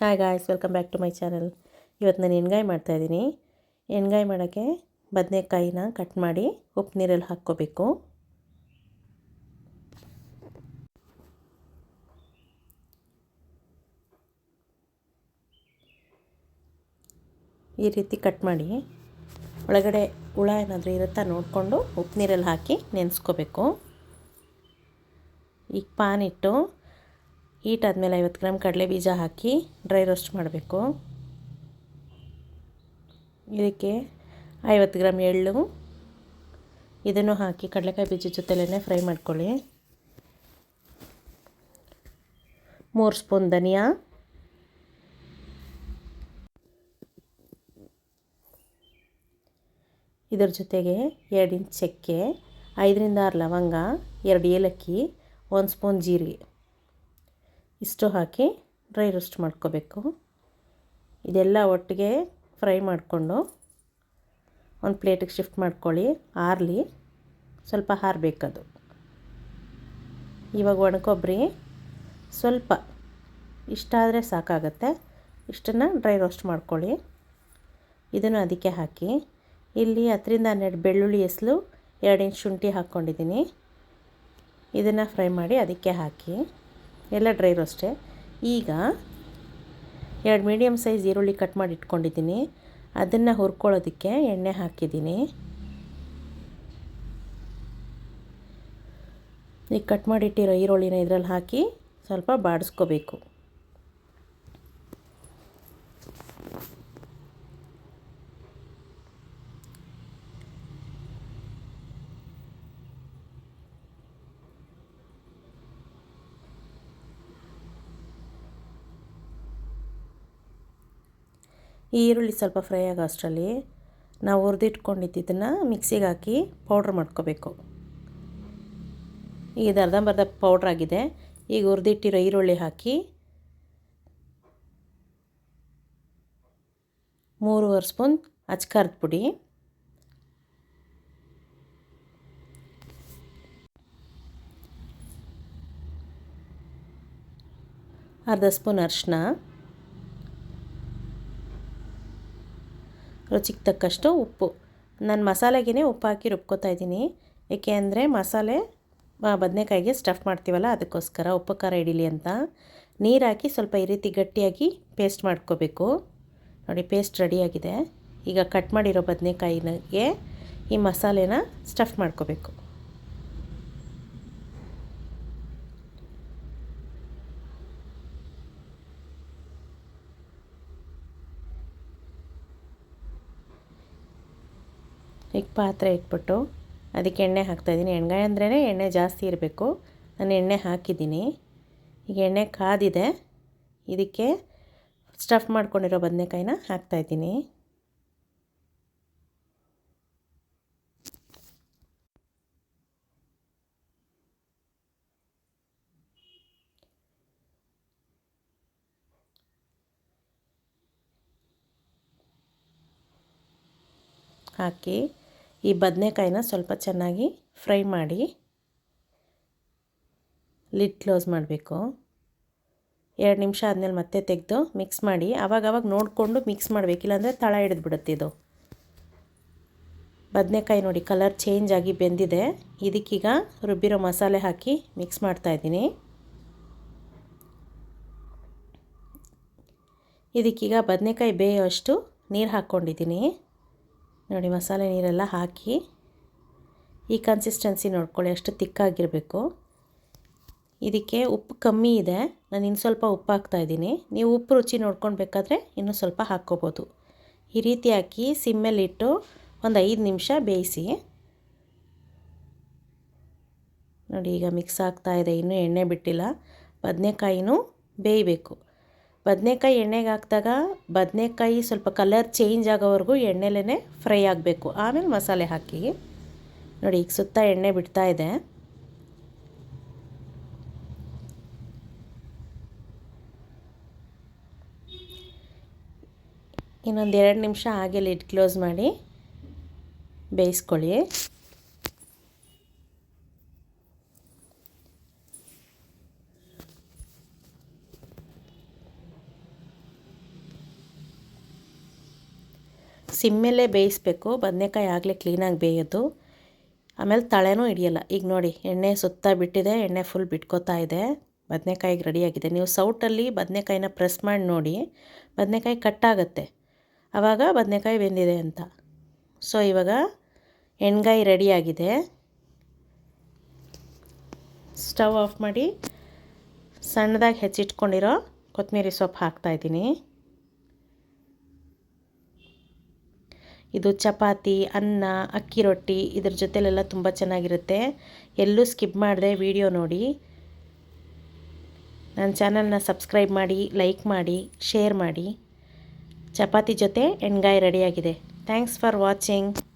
Hi guys welcome back to my channel ಇವತ್ತು ನಾನು ಎಣ್ಗಾಯಿ ಮಾಡ್ತಾಯಿದ್ದೀನಿ ಎಣ್ಗಾಯಿ ಮಾಡೋಕ್ಕೆ ಬದನೆಕಾಯಿನ ಕಟ್ ಮಾಡಿ ಉಪ್ಪು ನೀರಲ್ಲಿ ಹಾಕ್ಕೋಬೇಕು. ಈ ರೀತಿ ಕಟ್ ಮಾಡಿ ಒಳಗಡೆ ಹುಳ ಏನಾದರೂ ಇರುತ್ತಾ ನೋಡಿಕೊಂಡು ಉಪ್ಪು ನೀರಲ್ಲಿ ಹಾಕಿ ನೆನೆಸ್ಕೋಬೇಕು. ಈಗ ಪಾನ್ ಇಟ್ಟು ಹೀಟ್ ಆದಮೇಲೆ ಐವತ್ತು ಗ್ರಾಮ್ ಕಡಲೆ ಬೀಜ ಹಾಕಿ ಡ್ರೈ ರೋಸ್ಟ್ ಮಾಡಬೇಕು. ಇದಕ್ಕೆ ಐವತ್ತು ಗ್ರಾಮ್ ಎಳ್ಳು, ಇದನ್ನು ಹಾಕಿ ಕಡಲೆಕಾಯಿ ಬೀಜದ ಜೊತೆಲೇ ಫ್ರೈ ಮಾಡ್ಕೊಳ್ಳಿ. ಮೂರು ಸ್ಪೂನ್ ಧನಿಯಾ, ಇದರ ಜೊತೆಗೆ ಎರಡು ಇಂಚ್ ಚಕ್ಕೆ, ಐದರಿಂದ ಆರು ಲವಂಗ, ಎರಡು ಏಲಕ್ಕಿ, ಒಂದು ಸ್ಪೂನ್ ಜೀರಿಗೆ. ಇಷ್ಟು ಹಾಕಿ ಡ್ರೈ ರೋಸ್ಟ್ ಮಾಡ್ಕೋಬೇಕು. ಇದೆಲ್ಲ ಒಟ್ಟಿಗೆ ಫ್ರೈ ಮಾಡಿಕೊಂಡು ಒಂದು ಪ್ಲೇಟಿಗೆ ಶಿಫ್ಟ್ ಮಾಡ್ಕೊಳ್ಳಿ, ಆರಲಿ. ಸ್ವಲ್ಪ ಹಾರಬೇಕದು ಇವಾಗ ಒಣಕೊಬ್ಬರಿ ಸ್ವಲ್ಪ ಇಷ್ಟಾದರೆ ಸಾಕಾಗತ್ತೆ. ಇಷ್ಟನ್ನು ಡ್ರೈ ರೋಸ್ಟ್ ಮಾಡ್ಕೊಳ್ಳಿ. ಇದನ್ನು ಅದಕ್ಕೆ ಹಾಕಿ ಇಲ್ಲಿ ಹತ್ತರಿಂದ ಹನ್ನೆರಡು ಬೆಳ್ಳುಳ್ಳಿ ಎಸಲು ಎರಡು ಇಂಚ್ ಶುಂಠಿ ಹಾಕ್ಕೊಂಡಿದ್ದೀನಿ. ಇದನ್ನು ಫ್ರೈ ಮಾಡಿ ಅದಕ್ಕೆ ಹಾಕಿ ಎಲ್ಲ ಡ್ರೈ ರೋಸ್ಟೇ ಈಗ ಎರಡು ಮೀಡಿಯಮ್ ಸೈಜ್ ಈರುಳ್ಳಿ ಕಟ್ ಮಾಡಿ ಇಟ್ಕೊಂಡಿದ್ದೀನಿ. ಅದನ್ನು ಹುರ್ಕೊಳ್ಳೋದಕ್ಕೆ ಎಣ್ಣೆ ಹಾಕಿದ್ದೀನಿ. ಈಗ ಕಟ್ ಮಾಡಿಟ್ಟಿರೋ ಈರುಳ್ಳಿನ ಇದರಲ್ಲಿ ಹಾಕಿ ಸ್ವಲ್ಪ ಬಾಡಿಸ್ಕೋಬೇಕು. ಈ ಈರುಳ್ಳಿ ಸ್ವಲ್ಪ ಫ್ರೈ ಆಗೋ ಅಷ್ಟರಲ್ಲಿ ನಾವು ಹುರಿದಿಟ್ಕೊಂಡಿದ್ದನ್ನು ಮಿಕ್ಸಿಗೆ ಹಾಕಿ ಪೌಡ್ರ್ ಮಾಡ್ಕೋಬೇಕು. ಈಗ ಇದು ಅರ್ಧಂಬರ್ಧ ಪೌಡ್ರ್ ಆಗಿದೆ. ಈಗ ಹುರಿದಿಟ್ಟಿರೋ ಈರುಳ್ಳಿ ಹಾಕಿ ಮೂರುವರೆ ಸ್ಪೂನ್ ಅಚ್ಕಾರದ ಪುಡಿ. ಅರ್ಧ ಸ್ಪೂನ್ ಅರಿಶಿನ ರುಚಿಗೆ ತಕ್ಕಷ್ಟು ಉಪ್ಪು. ನಾನು ಮಸಾಲೆಗೇ ಉಪ್ಪು ಹಾಕಿ ರುಬ್ಕೋತಾ ಇದ್ದೀನಿ. ಏಕೆ ಅಂದರೆ ಮಸಾಲೆ ಬದನೆಕಾಯಿಗೆ ಸ್ಟಫ್ ಮಾಡ್ತೀವಲ್ಲ ಅದಕ್ಕೋಸ್ಕರ ಉಪ್ಪು ಖಾರ ಇಡೀಲಿ ಅಂತ. ನೀರು ಹಾಕಿ ಸ್ವಲ್ಪ ಈ ರೀತಿ ಗಟ್ಟಿಯಾಗಿ ಪೇಸ್ಟ್ ಮಾಡ್ಕೋಬೇಕು. ನೋಡಿ ಪೇಸ್ಟ್ ರೆಡಿಯಾಗಿದೆ ಈಗ ಕಟ್ ಮಾಡಿರೋ ಬದನೆಕಾಯಿಗೆ ಈ ಮಸಾಲೆನ ಸ್ಟಫ್ ಮಾಡ್ಕೋಬೇಕು. ಈಗ ಪಾತ್ರೆ ಇಟ್ಬಿಟ್ಟು ಅದಕ್ಕೆ ಎಣ್ಣೆ ಹಾಕ್ತಾಯಿದ್ದೀನಿ ಎಣ್ಣೆ ಅಂದ್ರೇ ಎಣ್ಣೆ ಜಾಸ್ತಿ ಇರಬೇಕು. ನಾನು ಎಣ್ಣೆ ಹಾಕಿದ್ದೀನಿ. ಈಗ ಎಣ್ಣೆ ಕಾದಿದೆ. ಇದಕ್ಕೆ ಸ್ಟಫ್ ಮಾಡ್ಕೊಂಡಿರೋ ಬದನೆಕಾಯಿನ ಹಾಕ್ತಾಯಿದ್ದೀನಿ ಹಾಕಿ ಈ ಬದನೆಕಾಯಿನ ಸ್ವಲ್ಪ ಚೆನ್ನಾಗಿ ಫ್ರೈ ಮಾಡಿ ಲಿಡ್ ಕ್ಲೋಸ್ ಮಾಡಬೇಕು. ಎರಡು ನಿಮಿಷ ಆದಮೇಲೆ ಮತ್ತೆ ತೆಗೆದು ಮಿಕ್ಸ್ ಮಾಡಿ. ಆವಾಗವಾಗ ನೋಡಿಕೊಂಡು ಮಿಕ್ಸ್ ಮಾಡಬೇಕು. ಇಲ್ಲಾಂದರೆ ತಳ ಹಿಡಿದ್ಬಿಡುತ್ತೆ ಇದು. ಬದನೆಕಾಯಿ ನೋಡಿ ಕಲರ್ ಚೇಂಜ್ ಆಗಿ ಬೆಂದಿದೆ. ಇದಕ್ಕೀಗ ರುಬ್ಬಿರೋ ಮಸಾಲೆ ಹಾಕಿ ಮಿಕ್ಸ್ ಮಾಡ್ತಾಯಿದ್ದೀನಿ ಇದಕ್ಕೀಗ ಬದನೆಕಾಯಿ ಬೇಯೋ ಅಷ್ಟು ನೀರು ಹಾಕ್ಕೊಂಡಿದ್ದೀನಿ. ನೋಡಿ ಮಸಾಲೆ ನೀರೆಲ್ಲ ಹಾಕಿ ಈ ಕನ್ಸಿಸ್ಟೆನ್ಸಿ ನೋಡ್ಕೊಳ್ಳಿ, ಅಷ್ಟು ತಿಕ್ಕಾಗಿರಬೇಕು. ಇದಕ್ಕೆ ಉಪ್ಪು ಕಮ್ಮಿ ಇದೆ. ನಾನು ಇನ್ನು ಸ್ವಲ್ಪ ಉಪ್ಪು ಹಾಕ್ತಾಯಿದ್ದೀನಿ ನೀವು ಉಪ್ಪು ರುಚಿ ನೋಡ್ಕೊಳ್ಬೇಕಾದ್ರೆ ಇನ್ನೂ ಸ್ವಲ್ಪ ಹಾಕ್ಕೋಬೋದು. ಈ ರೀತಿ ಹಾಕಿ ಸಿಮ್ಮೇಲಿಟ್ಟು ಒಂದು ಐದು ನಿಮಿಷ ಬೇಯಿಸಿ. ನೋಡಿ, ಈಗ ಮಿಕ್ಸ್ ಆಗ್ತಾಯಿದೆ ಇನ್ನೂ ಎಣ್ಣೆ ಬಿಟ್ಟಿಲ್ಲ. ಬದನೆಕಾಯಿನೂ ಬೇಯಬೇಕು. ಬದನೆಕಾಯಿ ಎಣ್ಣೆಗೆ ಹಾಕಿದಾಗ ಬದನೆಕಾಯಿ ಸ್ವಲ್ಪ ಕಲರ್ ಚೇಂಜ್ ಆಗೋವರೆಗೂ ಎಣ್ಣೆಲೇ ಫ್ರೈ ಆಗಬೇಕು. ಆಮೇಲೆ ಮಸಾಲೆ ಹಾಕಿ. ನೋಡಿ, ಈಗ ಸುತ್ತ ಎಣ್ಣೆ ಬಿಡ್ತಾ ಇದೆ. ಇನ್ನೊಂದು ಎರಡು ನಿಮಿಷ ಹಾಗೆ ಲಿಡ್ ಕ್ಲೋಸ್ ಮಾಡಿ ಬೇಯಿಸ್ಕೊಳ್ಳಿ. ಸಿಮ್ಮೇಲೆ ಬೇಯಿಸ್ಬೇಕು, ಬದನೆಕಾಯಿ ಆಗಲೇ ಕ್ಲೀನಾಗಿ ಬೇಯೋದು. ಆಮೇಲೆ ತಳೆನೂ ಹಿಡಿಯಲ್ಲ. ಈಗ ನೋಡಿ, ಎಣ್ಣೆ ಸುತ್ತ ಬಿಟ್ಟಿದೆ, ಎಣ್ಣೆ ಫುಲ್ ಬಿಟ್ಕೋತಾ ಇದೆ, ಬದನೆಕಾಯಿಗೆ ರೆಡಿಯಾಗಿದೆ ನೀವು ಸೌಟಲ್ಲಿ ಬದನೆಕಾಯಿನ ಪ್ರೆಸ್ ಮಾಡಿ ನೋಡಿ, ಬದನೆಕಾಯಿ ಕಟ್ಟಾಗತ್ತೆ ಆವಾಗ ಬದನೆಕಾಯಿ ಬೆಂದಿದೆ ಅಂತ. ಸೊ ಇವಾಗ ಎಣ್ಗಾಯಿ ರೆಡಿಯಾಗಿದೆ ಸ್ಟವ್ ಆಫ್ ಮಾಡಿ ಸಣ್ಣದಾಗಿ ಹೆಚ್ಚಿಟ್ಕೊಂಡಿರೋ ಕೊತ್ತಂಬರಿ ಸೊಪ್ಪು ಹಾಕ್ತಾಯಿದ್ದೀನಿ ಇದು ಚಪಾತಿ, ಅನ್ನ, ಅಕ್ಕಿ ರೊಟ್ಟಿ ಇದ್ರ ಜೊತೆಲೆಲ್ಲ ತುಂಬ ಚೆನ್ನಾಗಿರುತ್ತೆ. ಎಲ್ಲೂ ಸ್ಕಿಪ್ ಮಾಡಿದೆ ವಿಡಿಯೋ ನೋಡಿ. ನನ್ನ ಚಾನಲ್ನ ಸಬ್ಸ್ಕ್ರೈಬ್ ಮಾಡಿ, ಲೈಕ್ ಮಾಡಿ, ಶೇರ್ ಮಾಡಿ. ಚಪಾತಿ ಜೊತೆ ಎಣ್ಗಾಯಿ ರೆಡಿಯಾಗಿದೆ. Thanks for watching.